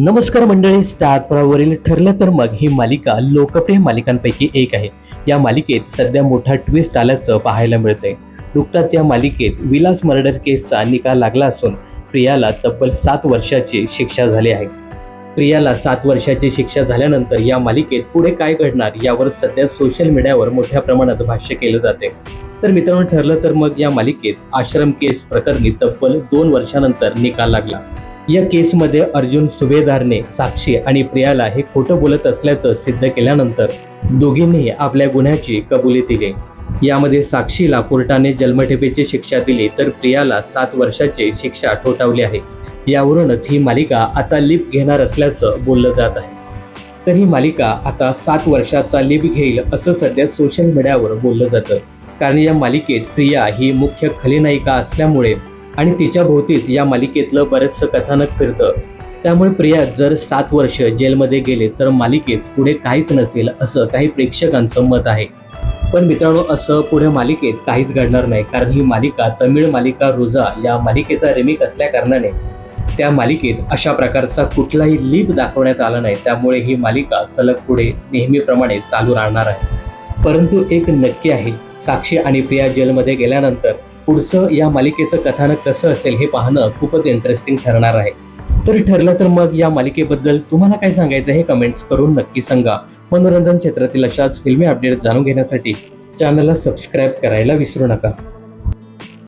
नमस्कार मंडळी स्टार प्रवाहवरील ठरलं तर मग ही मालिका लोकप्रिय मालिकांपैकी एक आहे. या मालिकेत सध्या मोठा ट्विस्ट आल्याचं पाहायला मिळतंय. नुकताच या मालिकेत विलास मर्डर केसचा निकाल लागला असून प्रियाला तब्बल सात वर्षाची शिक्षा झाली आहे. प्रियाला सात वर्षाची शिक्षा झाल्यानंतर या मालिकेत पुढे काय घडणार यावर सध्या सोशल मीडियावर मोठ्या प्रमाणात भाष्य केलं जाते तर मित्रांनो ठरलं तर मग या मालिकेत आश्रम केस प्रकरणी तब्बल दोन वर्षानंतर निकाल लागला. या केसमध्ये अर्जुन सुभेदारने साक्षी आणि प्रियाला हे खोटं बोलत असल्याचं सिद्ध केल्यानंतर दोघींनी आपल्या गुन्ह्याची कबुली दिली. यामध्ये साक्षीला कोर्टाने जन्मठेपेची शिक्षा दिली तर प्रियाला सात वर्षाची शिक्षा ठोठावली आहे. यावरूनच ही मालिका आता लिप घेणार असल्याचं बोललं जात आहे. तर ही मालिका आता सात वर्षाचा लिप घेईल असं सध्या सोशल मीडियावर बोललं जातं. कारण या मालिकेत प्रिया ही मुख्य खलनायिका असल्यामुळे आणि तिच्या भोवतीच या मालिकेतलं बरंचसं कथानक फिरतं. त्यामुळे प्रिया जर सात वर्ष जेलमध्ये गेले तर मालिकेत पुढे काहीच नसेल असं काही प्रेक्षकांचं मत आहे. पण मित्रांनो असं पुढे मालिकेत काहीच घडणार नाही कारण ही मालिका तमिळ मालिका रुजा या मालिकेचा रिमेक असल्या कारणाने त्या मालिकेत अशा प्रकारचा कुठलाही लीप दाखवण्यात आला नाही. त्यामुळे ही मालिका सलग पुढे नेहमीप्रमाणे चालू राहणार आहे. परंतु एक नक्की आहे साक्षी आणि प्रिया जेलमध्ये गेल्यानंतर पुढचं या मालिकेचं कथानक कसं असेल हे पाहणं खूपच इंटरेस्टिंग ठरणार आहे. तर ठरलं तर मग या मालिकेबद्दल तुम्हाला काय सांगायचं हे कमेंट्स करून नक्की सांगा. मनोरंजन क्षेत्रातील अशाच फिल्मी अपडेट जाणून घेण्यासाठी चॅनलला सबस्क्राईब करायला विसरू नका.